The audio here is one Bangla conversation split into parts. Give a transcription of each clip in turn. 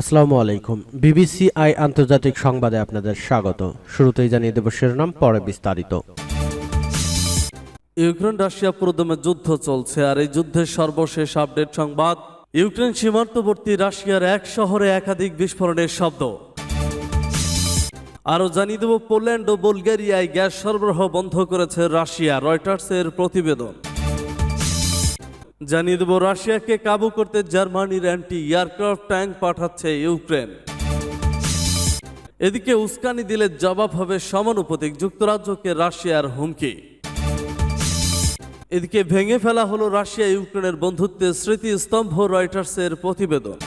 আসসালামু আলাইকুম। বিবিসি আই আন্তর্জাতিক সংবাদে আপনাদের স্বাগত। শুরুতেই জানিয়ে দেব শিরোনাম, পরে বিস্তারিত। ইউক্রেন রাশিয়া পুরোদমে যুদ্ধ চলছে, আর এই যুদ্ধের সর্বশেষ আপডেট সংবাদ, ইউক্রেন সীমান্তবর্তী রাশিয়ার এক শহরে একাধিক বিস্ফোরণের শব্দ। আরও জানিয়ে দেব, পোল্যান্ড ও বুলগেরিয়ায় গ্যাস সরবরাহ বন্ধ করেছে রাশিয়া, রয়টার্সের প্রতিবেদন। জানিয়ে দেব, রাশিয়াকে কাবু করতে জার্মানির অ্যান্টি এয়ারক্রাফট ট্যাঙ্ক পাঠাচ্ছে ইউক্রেন। এদিকে উস্কানি দিলে জবাব হবে সমানুপাতিক যুক্তরাজ্যকে রাশিয়ার হুমকি। এদিকে ভেঙে ফেলা হলো রাশিয়া ইউক্রেনের বন্ধুত্বের স্মৃতিস্তম্ভ রয়টার্সের প্রতিবেদন।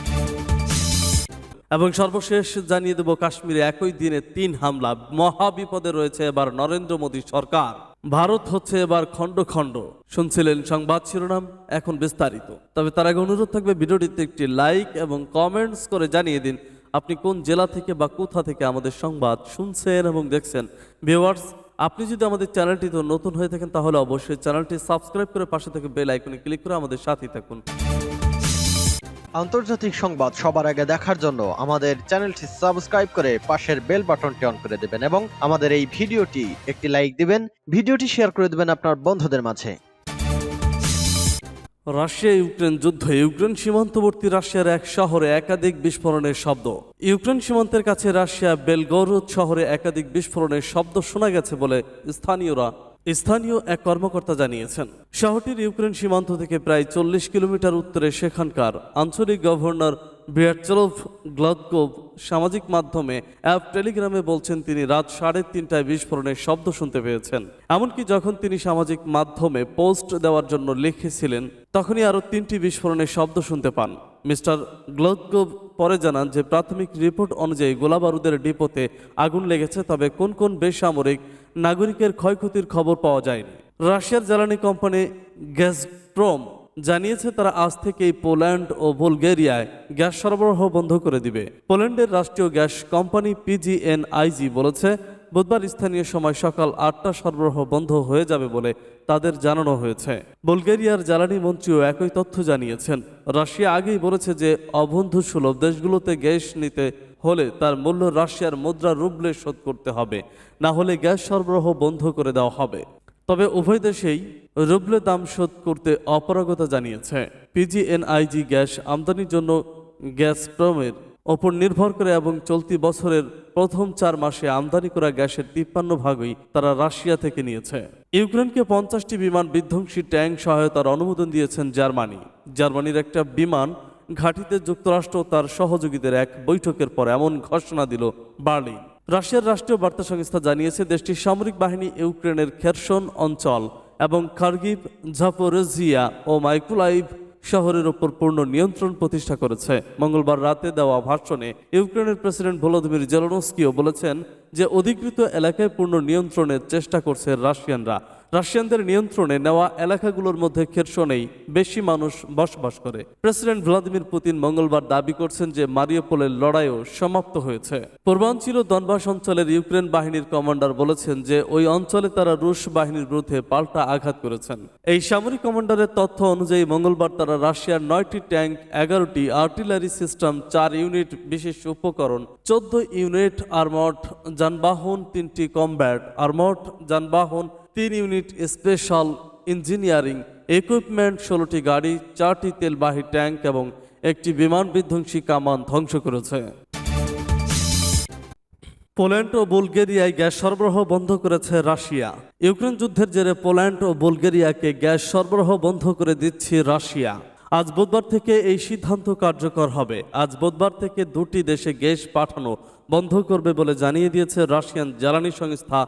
এবং সর্বশেষ জানিয়ে দেব, কাশ্মীরে একই দিনে তিন হামলা, মহাবিপদে রয়েছে এবার নরেন্দ্র মোদী সরকার। ভারত হচ্ছে এবার খণ্ড খণ্ড। শুনছিলেন সংবাদ শিরোনাম, এখন বিস্তারিত। তবে তার আগে অনুরোধ থাকবে ভিডিওটিতে একটি লাইক এবং কমেন্টস করে জানিয়ে দিন আপনি কোন জেলা থেকে বা কোথা থেকে আমাদের সংবাদ শুনছেন এবং দেখছেন। ভিউয়ার্স, আপনি যদি আমাদের চ্যানেলটিতে নতুন হয়ে থাকেন তাহলে অবশ্যই চ্যানেলটি সাবস্ক্রাইব করে পাশে থেকে বেল আইকনে ক্লিক করে আমাদের সাথেই থাকুন। আন্তর্জাতিক সংবাদ সবার আগে দেখার জন্য আমাদের চ্যানেলটি সাবস্ক্রাইব করে পাশের বেল বাটনটি অন করে দেবেন এবং আমাদের এই ভিডিওটি একটি লাইক দিবেন, ভিডিওটি শেয়ার করে দেবেন আপনার বন্ধুদের মাঝে। রাশিয়া, ইউক্রেন যুদ্ধ, ইউক্রেন সীমান্তবর্তী রাশিয়ার এক শহরে একাধিক বিস্ফোরণের শব্দ। ইউক্রেন সীমান্তের কাছে রাশিয়া বেলগরুদ শহরে একাধিক বিস্ফোরণের শব্দ শোনা গেছে বলে স্থানীয়রা স্থানীয় এক কর্মকর্তা জানিয়েছেন, শহরটির ইউক্রেন সীমান্ত থেকে প্রায় চল্লিশ কিলোমিটার উত্তরে সেখানকার আঞ্চলিক গভর্নর বিয়ারচলভ গ্লদকোভ সামাজিক মাধ্যমে অ্যাপ টেলিগ্রামে বলছেন তিনি রাত সাড়ে তিনটায় বিস্ফোরণের শব্দ শুনতে পেয়েছেন। এমনকি যখন তিনি সামাজিক মাধ্যমে পোস্ট দেওয়ার জন্য লিখেছিলেন, তখনই আরও তিনটি বিস্ফোরণের শব্দ শুনতে পান। মিস্টার গ্লদকোভ পরে জানান যে, প্রাথমিক রিপোর্ট অনুযায়ী গোলাবারুদের ডিপোতে আগুন লেগেছে, তবে কোন কোন বেসামরিক নাগরিকের ক্ষয়ক্ষতির খবর পাওয়া যায়নি। রাশিয়ার জ্বালানি কোম্পানি গ্যাসপ্রোম জানিয়েছে তারা আজ থেকেই পোল্যান্ড ও বুলগেরিয়ায় গ্যাস সরবরাহ বন্ধ করে দিবে। পোল্যান্ডের রাষ্ট্রীয় গ্যাস কোম্পানি পিজিএনআইজি বলেছে, বুধবার স্থানীয় সময় সকাল আটটা সরবরাহ বন্ধ হয়ে যাবে বলে তাদের জানানো হয়েছে। বুলগেরিয়ার জ্বালানি মন্ত্রীও একই তথ্য জানিয়েছেন। রাশিয়া আগেই বলেছে যে অবন্ধু সুলভ দেশগুলোতে গ্যাস নিতে হলে তার মূল্য রাশিয়ার মুদ্রা রুবলে শোধ করতে হবে। না হলে গ্যাস সরবরাহ বন্ধ করে দেওয়া হবে। তবে উভয় দেশেই রুবলে দাম শোধ করতে অপারগতা জানিয়েছে। পিজিএনআইজি গ্যাস আমদানির জন্য গ্যাসপ্রমের ওপর নির্ভর করে এবং চলতি বছরের প্রথম চার মাসে আমদানি করা গ্যাসের তিপ্পান্ন ভাগই তারা রাশিয়া থেকে নিয়েছে। ইউক্রেনকে পঞ্চাশটি বিমান বিধ্বংসী ট্যাঙ্ক সহায়তার অনুমোদন দিয়েছেন জার্মানি। জার্মানির একটা বিমান ঘাঁটিতে যুক্তরাষ্ট্র তার সহযোগীদের এক বৈঠকের পর এমন ঘোষণা দিল বার্লিন। রাশিয়ার রাষ্ট্রীয় বার্তা সংস্থা জানিয়েছে, দেশটির সামরিক বাহিনী ইউক্রেনের খেরসন অঞ্চল এবং খার্গিভ ঝাপোরেজিয়া ও মাইকুলাইভ শহরের ওপর পূর্ণ নিয়ন্ত্রণ প্রতিষ্ঠা করেছে। মঙ্গলবার রাতে দেওয়া ভাষণে ইউক্রেনের প্রেসিডেন্ট ভলোদিমির জেলনস্কিও বলেছেন যে, অধিকৃত এলাকায় পূর্ণ নিয়ন্ত্রণের চেষ্টা করছে রাশিয়ানরা। রাশিয়ানদের নিয়ন্ত্রণে নেওয়া এলাকাগুলোর মধ্যে খেরসনেই বেশি মানুষ বসবাস করে। প্রেসিডেন্ট ভ্লাদিমির পুতিন মঙ্গলবার দাবি করছেন যে মারিওপোলের লড়াইও সমাপ্ত হয়েছে। পূর্বাঞ্চল দনবাস অঞ্চলের ইউক্রেন বাহিনীর কমান্ডার বলেছেন যে ওই অঞ্চলে তারা রুশ বাহিনীর বিরুদ্ধে পাল্টা আঘাত করেছেন। এই সামরিক কমান্ডারের তথ্য অনুযায়ী মঙ্গলবার তারা রাশিয়ার নয়টি ট্যাঙ্ক, এগারোটি আর্টিলারি সিস্টেম, চার ইউনিট বিশেষ উপকরণ, চোদ্দ ইউনিট আর্মড যানবাহন, তিনটি কমব্যাট আর্মড যানবাহন তিন ইউনিট স্পেশাল ইঞ্জিনিয়ারিং ইকুইপমেন্ট, ষোলোটি গাড়ি, চারটি তেলবাহী ট্যাঙ্ক এবং একটি বিমান বিধ্বংসী কামান ধ্বংস করেছে। পোল্যান্ড ও বুলগেরিয়ায় গ্যাস সরবরাহ বন্ধ করেছে রাশিয়া। ইউক্রেন যুদ্ধের জেরে পোল্যান্ড ও বুলগেরিয়াকে গ্যাস সরবরাহ বন্ধ করে দিচ্ছে রাশিয়া। আজ বুধবার থেকে এই সিদ্ধান্ত কার্যকর হবে। আজ বুধবার থেকে দুটি দেশে গ্যাস পাঠানো বন্ধ করবে বলে জানিয়ে দিয়েছে রাশিয়ান জ্বালানি সংস্থা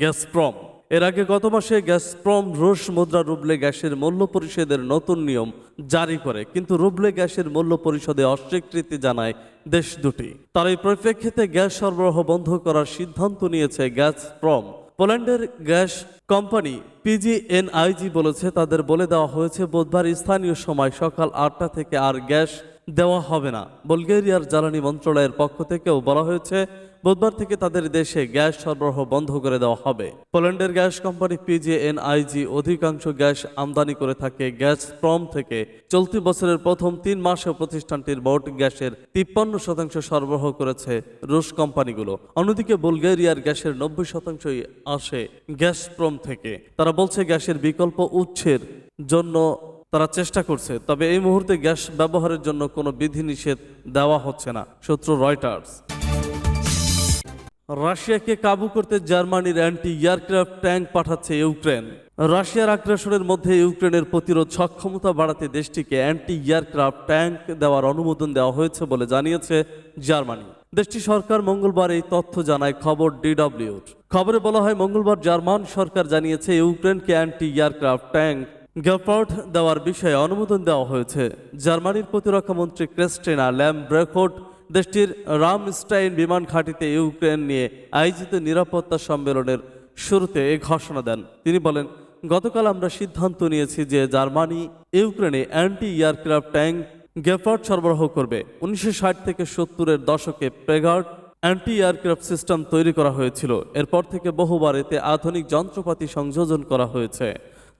গ্যাসপ্রম। এর আগে গত মাসে গ্যাসপ্রম রুশ মুদ্রা রুবলে গ্যাসের মূল্য পরিষদের নতুন নিয়ম জারি করে, কিন্তু রুবলে গ্যাসের মূল্য পরিষদে অস্বীকৃতি জানায় দেশ দুটি। তার এই পরিপ্রেক্ষিতে গ্যাস সরবরাহ বন্ধ করার সিদ্ধান্ত নিয়েছে গ্যাসপ্রম। পোল্যান্ডের গ্যাস কোম্পানি পিজিএনআইজি বলেছে, তাদের বলে দেওয়া হয়েছে, বুধবার স্থানীয় সময় সকাল আটটা থেকে আর গ্যাস দেওয়া হবে না। বুলগেরিয়ার জ্বালানি মন্ত্রণালয়ের পক্ষ থেকেও বলা হয়েছে, বুধবার থেকে তাদের দেশে গ্যাস সরবরাহ বন্ধ করে দেওয়া হবে। পোল্যান্ডের গ্যাস কোম্পানি পিজিএনআইজি অধিকাংশ গ্যাস আমদানি করে থাকে গ্যাস প্রম থেকে। চলতি বছরের প্রথম তিন মাসে প্রতিষ্ঠানটির মোট গ্যাসের তিপ্পান্ন শতাংশ সরবরাহ করেছে রুশ কোম্পানিগুলো। অন্যদিকে বুলগেরিয়ার গ্যাসের নব্বই শতাংশই আসে গ্যাস প্রম থেকে। তারা বলছে গ্যাসের বিকল্প উৎসের জন্য তারা চেষ্টা করছে, তবে এই মুহূর্তে গ্যাস ব্যবহারের জন্য কোনো বিধিনিষেধ দেওয়া হচ্ছে না সূত্র রয়টার্স। রাশিয়াকে কাবু করতে জার্মানির অ্যান্টি এয়ারক্রাফট ট্যাঙ্ক পাঠাচ্ছে ইউক্রেন। রাশিয়ার আগ্রাসনের মধ্যে ইউক্রেনের প্রতিরোধ সক্ষমতা বাড়াতে দেশটিকে অ্যান্টি এয়ারক্রাফট ট্যাঙ্ক দেওয়ার অনুমোদন দেওয়া হয়েছে বলে জানিয়েছে জার্মানি। দেশটি সরকার মঙ্গলবার এই তথ্য জানায় খবর ডিডব্লিউর। খবরে বলা হয়, মঙ্গলবার জার্মান সরকার জানিয়েছে, ইউক্রেনকে অ্যান্টি এয়ারক্রাফট ট্যাঙ্ক গেপার্ট দেওয়ার বিষয়ে অনুমোদন দেওয়া হয়েছে। জার্মানির প্রতিরক্ষা মন্ত্রী ক্রিস্টিনা ল্যাম ব্রেকোট দেশটির রামস্টাইন বিমান ঘাঁটিতে ইউক্রেন নিয়ে আয়োজিত নিরাপত্তা সম্মেলনের শুরুতে এ ঘোষণা দেন। তিনি বলেন, গতকাল আমরা সিদ্ধান্ত নিয়েছি যে জার্মানি ইউক্রেনে অ্যান্টি এয়ারক্রাফট ট্যাঙ্ক গেপার্ট সরবরাহ করবে। উনিশশো ষাট থেকে সত্তরের দশকে প্রেগার্ড অ্যান্টি এয়ারক্রাফট সিস্টেম তৈরি করা হয়েছিল। এরপর থেকে বহুবার এতে আধুনিক যন্ত্রপাতি সংযোজন করা হয়েছে।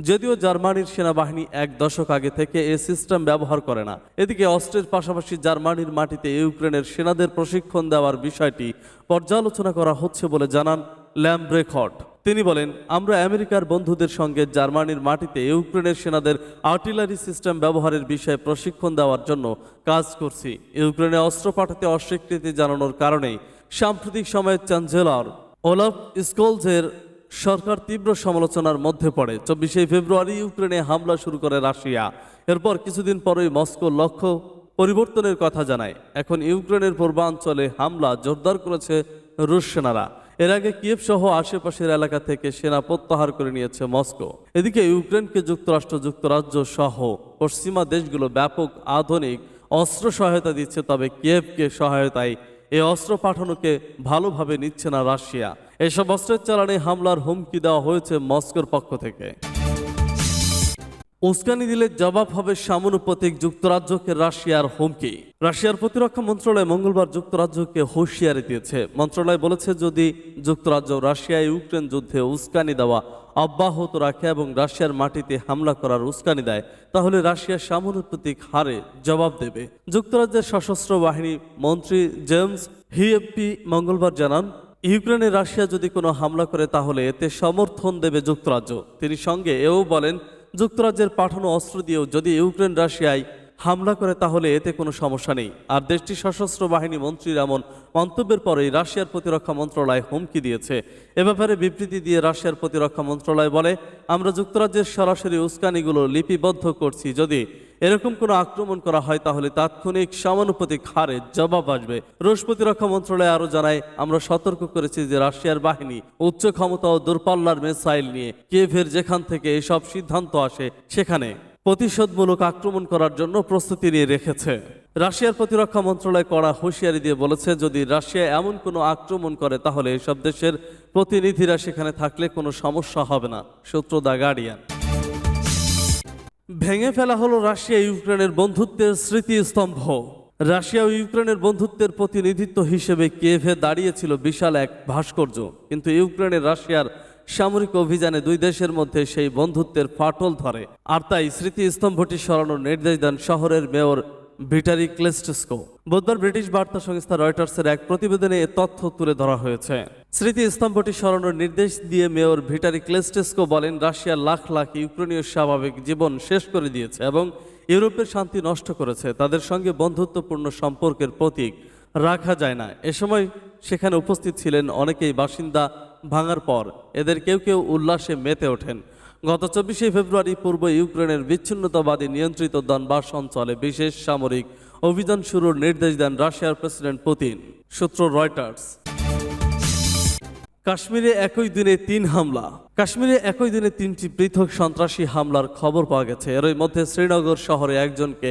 যদিও জার্মানির সেনাবাহিনী এক দশক আগে থেকে এ সিস্টেম ব্যবহার করে না। এদিকে অস্ত্রের পাশাপাশি জার্মানির মাটিতে ইউক্রেনের সেনাদের প্রশিক্ষণ দেওয়ার বিষয়টি পর্যালোচনা করা হচ্ছে বলে জানান ল্যাম্ব্রেখট। তিনি বলেন, আমরা আমেরিকার বন্ধুদের সঙ্গে জার্মানির মাটিতে ইউক্রেনের সেনাদের আর্টিলারি সিস্টেম ব্যবহারের বিষয়ে প্রশিক্ষণ দেওয়ার জন্য কাজ করছি। ইউক্রেনে অস্ত্র পাঠাতে অস্বীকৃতি জানানোর কারণেই সাম্প্রতিক সময়ে চ্যান্সেলর ওলাফ স্কোলজের সরকার তীব্র সমালোচনার মধ্যে পড়ে। চব্বিশে ফেব্রুয়ারি ইউক্রেনে হামলা শুরু করে রাশিয়া। এরপর কিছুদিন পরেই মস্কো লক্ষ্য পরিবর্তনের কথা জানায়। এখন ইউক্রেনের পূর্বাঞ্চলে হামলা জোরদার করেছে রুশ সেনারা। এর আগে কিয়েভ সহ আশেপাশের এলাকা থেকে সেনা প্রত্যাহার করে নিয়েছে মস্কো। এদিকে ইউক্রেনকে যুক্তরাষ্ট্র, যুক্তরাজ্য সহ পশ্চিমা দেশগুলো ব্যাপক আধুনিক অস্ত্র সহায়তা দিচ্ছে, তবে কিয়েভকে সহায়তায় এই অস্ত্র পাঠানোকে ভালোভাবে নিচ্ছে না রাশিয়া। এসব অস্ত্রের চালানে হামলার হুমকি দেওয়া হয়েছে মস্কোর পক্ষ থেকে। উস্কানি দিলে জবাব হবে সামনুপাতিক যুক্তরাজ্যকে রাশিয়ার হুমকি। রাশিয়ার প্রতিরক্ষা মন্ত্রণালয় মঙ্গলবার যুক্তরাজ্যকে হুঁশিয়ারি দিয়েছে। মন্ত্রণালয় বলেছে, যদি যুক্তরাজ্য রাশিয়া ইউক্রেন যুদ্ধে উস্কানি দেওয়া অব্যাহত রাখে এবং রাশিয়ার মাটিতে হামলা করার উস্কানি দেয়, তাহলে রাশিয়া সামনুপাতিক হারে জবাব দেবে। যুক্তরাজ্যের সশস্ত্র বাহিনী মন্ত্রী জেমস হিএফপি মঙ্গলবার জানান ইউক্রেনে রাশিয়া যদি কোনো হামলা করে তাহলে এতে সমর্থন দেবে যুক্তরাজ্য। তিনি সঙ্গে এও বলেন, যুক্তরাজ্যের পাঠানো অস্ত্র দিয়েও যদি ইউক্রেন রাশিয়ায় হামলা করে তাহলে এতে কোনো সমস্যা নেই। আর দেশটির সশস্ত্র বাহিনী মন্ত্রীর এমন মন্তব্যের পরেই রাশিয়ার প্রতিরক্ষা মন্ত্রণালয় হুমকি দিয়েছে। এ ব্যাপারে বিবৃতি দিয়ে রাশিয়ার প্রতিরক্ষা মন্ত্রণালয় বলে, আমরা যুক্তরাজ্যের সরাসরি উস্কানিগুলো লিপিবদ্ধ করছি। যদি এরকম কোনো আক্রমণ করা হয়, তাহলে তাৎক্ষণিক সমানুপাতিক হারে জবাব আসবে। রুশ প্রতিরক্ষা মন্ত্রণালয় আরও জানায়, আমরা সতর্ক করেছি যে রাশিয়ার বাহিনী উচ্চ ক্ষমতা ও দূরপাল্লার মিসাইল নিয়ে কেভের যেখান থেকে এসব সিদ্ধান্ত আসে, সেখানে প্রতিশোধমূলক আক্রমণ করার জন্য প্রস্তুতি নিয়ে রেখেছে। রাশিয়ার প্রতিরক্ষা মন্ত্রণালয় কড়া হুঁশিয়ারি দিয়ে বলেছে, যদি রাশিয়া এমন কোনো আক্রমণ করে, তাহলে এসব দেশের প্রতিনিধিরা সেখানে থাকলে কোনো সমস্যা হবে না, সূত্র দ্য গার্ডিয়ান। ভেঙে ফেলা হলো রাশিয়া ইউক্রেনের বন্ধুত্বের স্মৃতিস্তম্ভ। রাশিয়া ও ইউক্রেনের বন্ধুত্বের প্রতিনিধিত্ব হিসেবে কিয়েভে দাঁড়িয়েছিল বিশাল এক ভাস্কর্য। কিন্তু ইউক্রেনের রাশিয়ার সামরিক অভিযানে দুই দেশের মধ্যে সেই বন্ধুত্বের ফাটল ধরে। আর তাই স্মৃতিস্তম্ভটি সরানোর নির্দেশ দেন শহরের মেয়র ভিটারি ক্লেস্টস্কো। বুধবার ব্রিটিশ বার্তা সংস্থা রয়টার্সের এক প্রতিবেদনে এ তথ্য তুলে ধরা হয়েছে। স্মৃতি স্তম্ভটি সরানোর নির্দেশ দিয়ে মেয়র ভিটারি ক্লেস্টেস্কো বলেন রাশিয়া লাখ লাখ ইউক্রেনীয় স্বাভাবিক জীবন শেষ করে দিয়েছে এবং ইউরোপের শান্তি নষ্ট করেছে। তাদের সঙ্গে বন্ধুত্বপূর্ণ সম্পর্কের প্রতীক রাখা যায় না। এ সময় সেখানে উপস্থিত ছিলেন অনেকেই বাসিন্দা ভাঙার পর। এদের কেউ কেউ উল্লাসে মেতে ওঠেন। গত চব্বিশে ফেব্রুয়ারি পূর্ব ইউক্রেনের বিচ্ছিন্নতাবাদী নিয়ন্ত্রিত দনবাস অঞ্চলে বিশেষ সামরিক অভিযান শুরুর নির্দেশ দেন রাশিয়ার প্রেসিডেন্ট পুতিন, সূত্র রয়টার্স। কাশ্মীরে একই দিনে তিন হামলা। কাশ্মীরে একই দিনে তিনটি পৃথক সন্ত্রাসী হামলার খবর পাওয়া গেছে। এরই মধ্যে শ্রীনগর শহরে একজনকে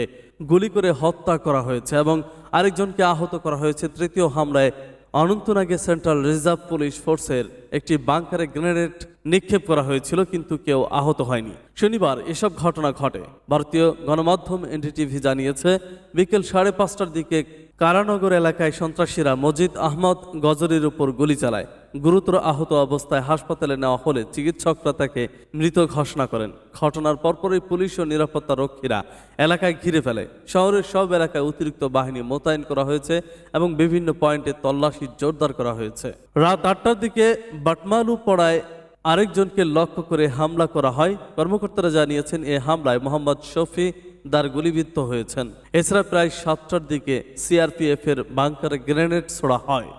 গুলি করে হত্যা করা হয়েছে এবং আরেকজনকে আহত করা হয়েছে। তৃতীয় হামলায় অনন্তনাগে সেন্ট্রাল রিজার্ভ পুলিশ ফোর্সের একটি বাংকারে গ্রেনেড নিক্ষেপ করা হয়েছিল, কিন্তু কেউ আহত হয়নি। শনিবার এসব ঘটনা ঘটে। ভারতীয় গণমাধ্যম এনডিটিভি জানিয়েছে, বিকেল সাড়ে পাঁচটার দিকে কারানগর এলাকায় সন্ত্রাসীরা মজিদ আহমদ গজরের উপর গুলি চালায়। গুরুতর আহত অবস্থায় হাসপাতালে নেওয়া হলে চিকিৎসকরা তাকে মৃত ঘোষণা করেন। ঘটনার পরপরই পুলিশ ও নিরাপত্তা রক্ষীরা এলাকায় ঘিরে ফেলে। শহরের সব এলাকায় অতিরিক্ত বাহিনী মোতায়েন করা হয়েছে এবং বিভিন্ন পয়েন্টে তল্লাশি জোরদার করা হয়েছে। রাত আটটার দিকে বাটমালু পড়ায় আরেকজনকে লক্ষ্য করে হামলা করা হয়। কর্মকর্তারা জানিয়েছেন, এ হামলায় মোহাম্মদ শফি দার গুলিবিদ্ধ হয়েছেন। এছাড়া প্রায় সাতটার দিকে সিআরপিএফ এর বাংকারে গ্রেনেড ছোড়া হয়।